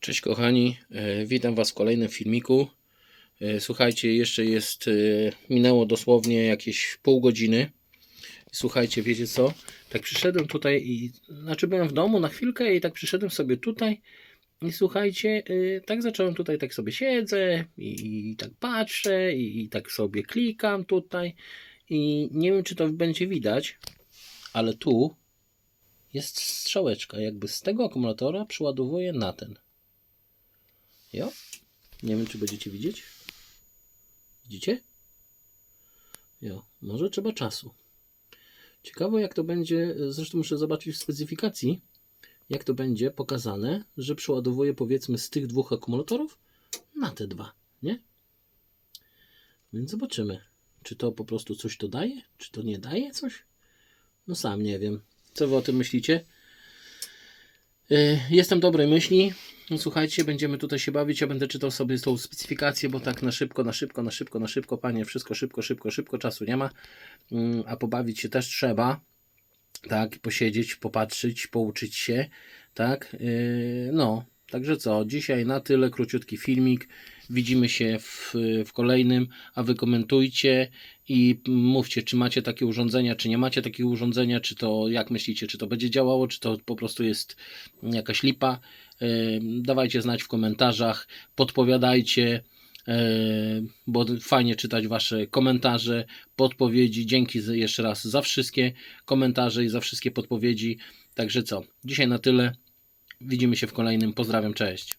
Cześć kochani, E, witam Was w kolejnym filmiku. E, Słuchajcie, jeszcze jest, e, minęło dosłownie jakieś pół godziny. Słuchajcie, wiecie co? Tak przyszedłem tutaj i, znaczy byłem w domu na chwilkę i tak przyszedłem sobie tutaj i słuchajcie, tak zacząłem tutaj, tak sobie siedzę i, i tak patrzę i, i tak sobie klikam tutaj i nie wiem czy to będzie widać, ale tu jest strzałeczka, jakby z tego akumulatora przyładowuję na ten. Jo? Nie wiem, czy będziecie widzieć. Widzicie? Jo, może trzeba czasu. Ciekawe, jak to będzie. Zresztą muszę zobaczyć w specyfikacji, jak to będzie pokazane, że przeładowuję powiedzmy z tych dwóch akumulatorów na te dwa, nie? Więc zobaczymy, czy to po prostu coś to daje, czy to nie daje coś. No sam nie wiem. Co wy o tym myślicie? Yy, Jestem dobrej myśli. No, słuchajcie, będziemy tutaj się bawić. Ja będę czytał sobie tą specyfikację, bo tak na szybko, na szybko, na szybko, na szybko, panie, wszystko szybko, szybko, szybko, czasu nie ma. Mm, A pobawić się też trzeba. Tak, posiedzieć, popatrzeć, pouczyć się. Tak, Yy, no. Także co, dzisiaj na tyle, króciutki filmik. Widzimy się w, w kolejnym, a wy komentujcie i mówcie, czy macie takie urządzenia, czy nie macie takiego urządzenia, czy to jak myślicie, czy to będzie działało, czy to po prostu jest jakaś lipa. Dawajcie znać w komentarzach, podpowiadajcie, bo fajnie czytać Wasze komentarze, podpowiedzi. Dzięki jeszcze raz za wszystkie komentarze i za wszystkie podpowiedzi. Także co, dzisiaj na tyle. Widzimy się w kolejnym. Pozdrawiam, cześć.